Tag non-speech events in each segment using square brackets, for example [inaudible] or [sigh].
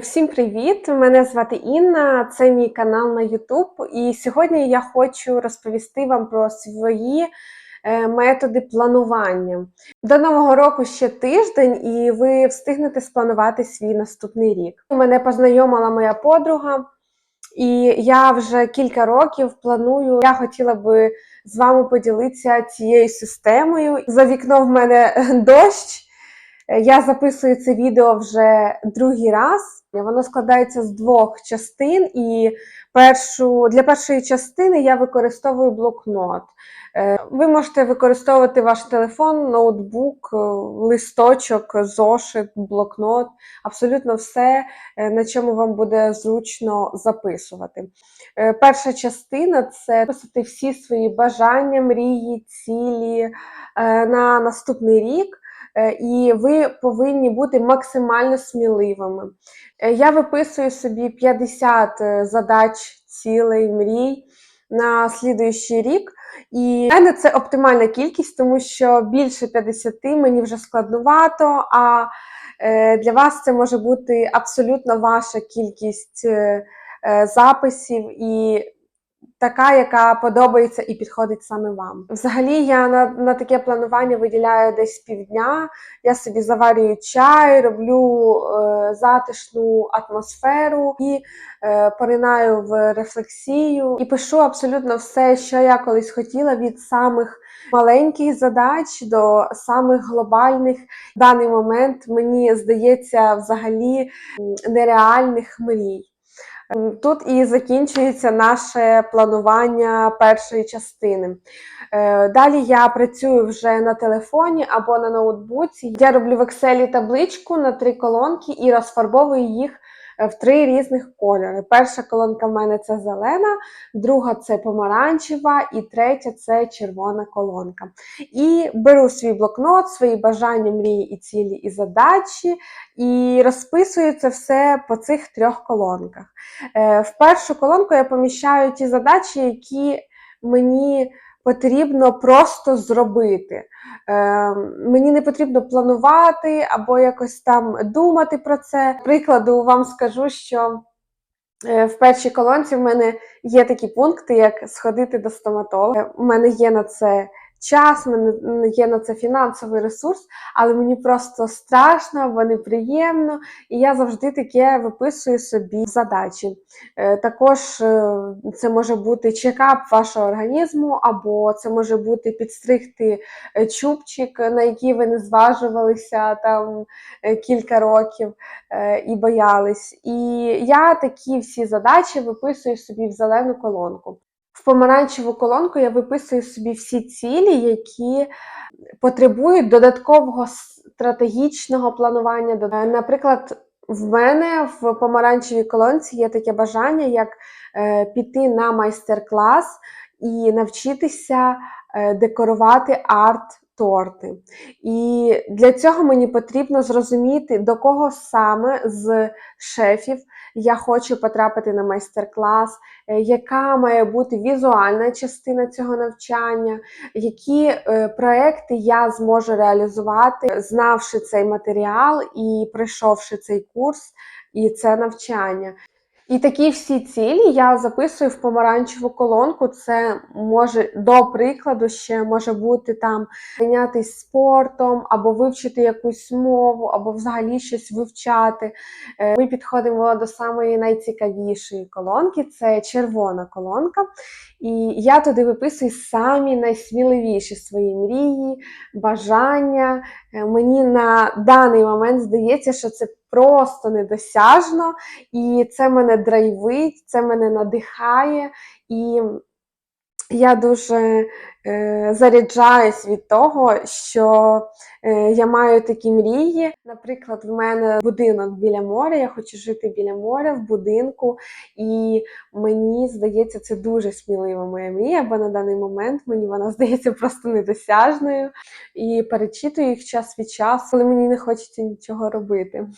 Всім привіт! Мене звати Інна, це мій канал на YouTube. І сьогодні я хочу розповісти вам про свої е, методи планування. До нового року ще тиждень, і ви встигнете спланувати свій наступний рік. Мене познайомила моя подруга, і я вже кілька років планую. Я хотіла би з вами поділитися цією системою. За вікном в мене [laughs] дощ. Я записую це відео вже другий раз. Воно складається з двох частин, і першу, для першої частини я використовую блокнот. Е, Ви можете використовувати ваш телефон, ноутбук, е, листочок, зошит, блокнот, абсолютно все, е, на чому вам буде зручно записувати. Е, Перша частина це писати всі свої бажання, мрії, цілі е, на наступний рік. Е, І ви повинні бути максимально сміливими. Е, Я виписую собі 50 е, задач, цілей, мрій на слідуючий рік. І в мене це оптимальна кількість, тому що більше 50 мені вже складнувато, а для вас це може бути абсолютно ваша кількість записів і така, яка подобається і підходить саме вам. Взагалі, я на, на таке планування виділяю десь півдня. Я собі заварюю чай, роблю е, затишну атмосферу і е, поринаю в рефлексію і пишу абсолютно все, що я колись хотіла від самих маленьких задач до самих глобальних. В даний момент мені здається взагалі нереальних мрій. Тут і закінчується наше планування першої частини. Е, Далі я працюю вже на телефоні або на ноутбуці. Я роблю в Excel табличку на три колонки і розфарбовую їх в три різних кольори. Перша колонка в мене це зелена, друга це помаранчева, і третя це червона колонка. І беру свій блокнот, свої бажання, мрії і цілі і задачі, і розписую це все по цих трьох колонках. Е, В першу колонку я поміщаю ті задачі, які мені потрібно просто зробити. Е, Мені не потрібно планувати або якось там думати про це. Прикладу вам скажу, що е, в першій колонці в мене є такі пункти, як сходити до стоматолога. У мене є на це час, мене є на це фінансовий ресурс, але мені просто страшно або неприємно, і я завжди таке виписую собі задачі. Е, Також е, це може бути чекап вашого організму, або це може бути підстригти е, чубчик, на який ви не зважувалися там кілька років і боялись. І я такі всі задачі виписую собі в зелену колонку. В помаранчеву колонку я виписую собі всі цілі, які потребують додаткового стратегічного планування. Е, Наприклад, в мене в помаранчевій колонці є таке бажання, як е, піти на майстер-клас і навчитися е, декорувати арт-торти. І для цього мені потрібно зрозуміти, до кого саме з шефів я хочу потрапити на майстер-клас, е, яка має бути візуальна частина цього навчання, які е, проекти я зможу реалізувати, знавши цей матеріал і пройшовши цей курс і це навчання. І такі всі цілі я записую в помаранчеву колонку. Це може до прикладу ще може бути там зайнятися спортом, або вивчити якусь мову, або взагалі щось вивчати. Е, Ми підходимо до самої найцікавішої колонки це червона колонка. І я туди виписую самі найсміливіші свої мрії, бажання. Е, Мені на даний момент здається, що це просто недосяжно, і це мене драйвить, це мене надихає. І я дуже е, заряджаюсь від того, що е, я маю такі мрії. Наприклад, в мене будинок біля моря, я хочу жити біля моря в будинку, і мені здається, це дуже смілива моя мрія, бо на даний момент мені вона [laughs] здається просто недосяжною. І перечитую їх час від часу, коли мені не хочеться нічого робити. [laughs]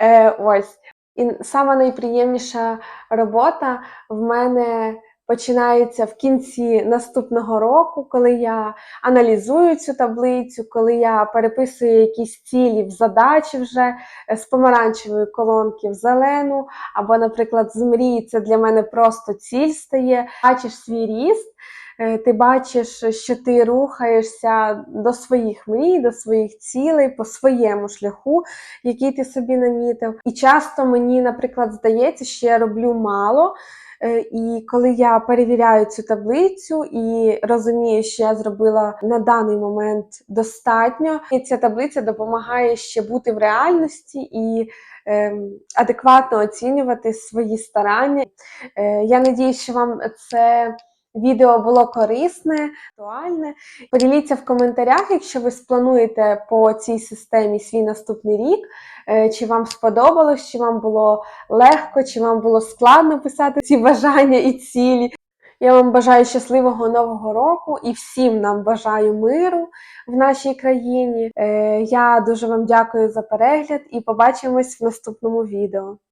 Е, Ось. І сама найприємніша робота в мене починається в кінці наступного року, коли я аналізую цю таблицю, коли я переписую якісь цілі в задачі вже е, з помаранчевої колонки в зелену, або, наприклад, з мрії це для мене просто ціль стає. Бачиш свій ріст. е, Ти бачиш, що ти рухаєшся до своїх мрій, до своїх цілей по своєму шляху, який ти собі намітив. І часто мені, наприклад, здається, що я роблю мало. Е, І коли я перевіряю цю таблицю і розумію, що я зробила на даний момент достатньо, і ця таблиця допомагає ще бути в реальності і ем, адекватно оцінювати свої старання. Е, Я надію, що вам це. Відео було корисне, актуальне. Поділіться в коментарях, якщо ви сплануєте по цій системі свій наступний рік, е, чи вам сподобалось, чи вам було легко, чи вам було складно писати ці бажання і цілі. Я вам бажаю щасливого нового року і всім нам бажаю миру в нашій країні. Е, Я дуже вам дякую за перегляд і побачимось в наступному відео.